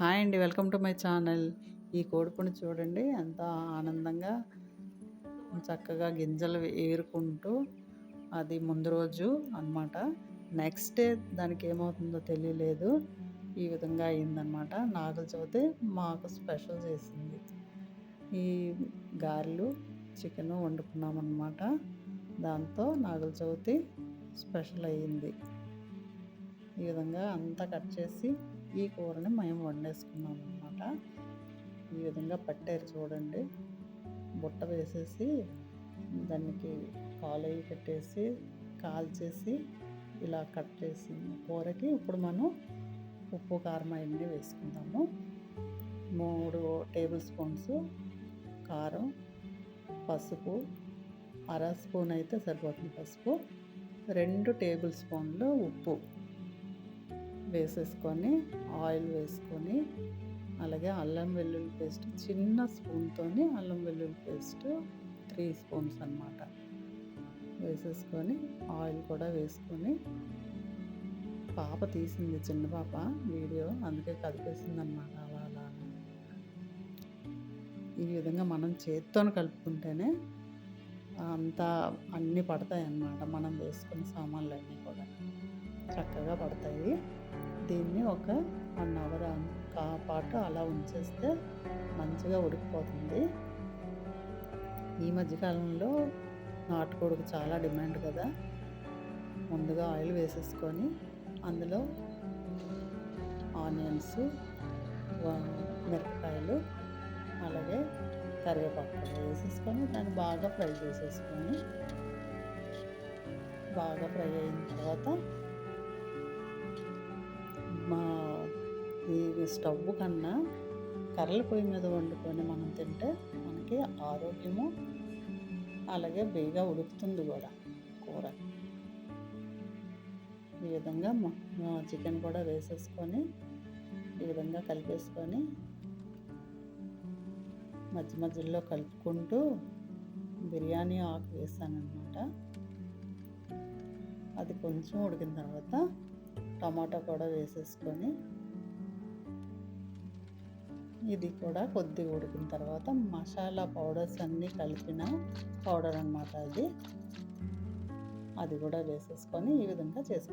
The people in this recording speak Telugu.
హాయ్ అండి వెల్కమ్ టు మై ఛానల్. ఈ కోడిపుని చూడండి ఎంత ఆనందంగా చక్కగా గింజలు ఏరుకుంటూ అది ముందు రోజు అనమాట నెక్స్ట్ డే దానికి ఏమవుతుందో తెలియలేదు. ఈ విధంగా అయిందనమాట నాగుల చవితి మాకు స్పెషల్ చేసింది. ఈ గారెలు చికెన్ వండుకున్నామన్నమాట. దాంతో నాగుల చవితి స్పెషల్ అయ్యింది. ఈ విధంగా అంతా కట్ చేసి ఈ కూరని మేము వండేసుకున్నాం అనమాట ఈ విధంగా పట్టారు చూడండి. బుట్ట వేసేసి దానికి కాలయి పెట్టేసి కాల్చేసి ఇలా కట్ చేసి కూరకి ఇప్పుడు మనం ఉప్పు కారం అవన్నీ వేసుకుందాము. మూడు టేబుల్ స్పూన్స్ కారం పసుపు అర స్పూన్ అయితే సరిపోతుంది పసుపు రెండు టేబుల్ స్పూన్లు ఉప్పు. వేసేసుకొని ఆయిల్ వేసుకొని అలాగే అల్లం వెల్లుల్లి పేస్ట్ చిన్న స్పూన్తో అల్లం వెల్లుల్లి పేస్ట్ త్రీ స్పూన్స్ అనమాట వేసేసుకొని ఆయిల్ కూడా వేసుకొని పాప తీసింది చిన్న పాప వీడియో అందుకే కలిపేసింది అనమాట అలా ఈ విధంగా మనం చేత్తో కలుపుకుంటేనే అంతా అన్నీ పడతాయి అన్నమాట మనం వేసుకున్న సామాన్లు అన్నీ కూడా. చక్కగా పడతాయి. దీన్ని ఒక వన్ అవర్ పాటు అలా ఉంచేస్తే మంచిగా ఉడికిపోతుంది. ఈ మధ్యకాలంలో నాటుకోడికి చాలా డిమాండ్ కదా. ముందుగా ఆయిల్ వేసేసుకొని అందులో ఆనియన్స్ మిరపకాయలు అలాగే కరివేపాకు వేసేసుకొని దాన్ని బాగా ఫ్రై చేసేసుకొని బాగా ఫ్రై అయిన తర్వాత స్టవ్ కన్నా కర్రల పొయ్యి మీద వండుకొని మనం తింటే మనకి ఆరోగ్యము అలాగే బేగా ఉడుకుతుంది కూడా కూర. ఈ విధంగా చికెన్ కూడా వేసేసుకొని ఈ విధంగా కలిపేసుకొని మధ్య మధ్యలో కలుపుకుంటూ బిర్యానీ ఆకు వేసానమాట అది కొంచెం ఉడికిన తర్వాత టమాటా కూడా వేసేసుకొని ఇది కూడా కొద్దిగా ఉడికిన తర్వాత మసాలా పౌడర్స్ అన్నీ కలిపిన పౌడర్ అనమాట అది. అది కూడా వేసేసుకొని ఈ విధంగా చేసుకుంటాం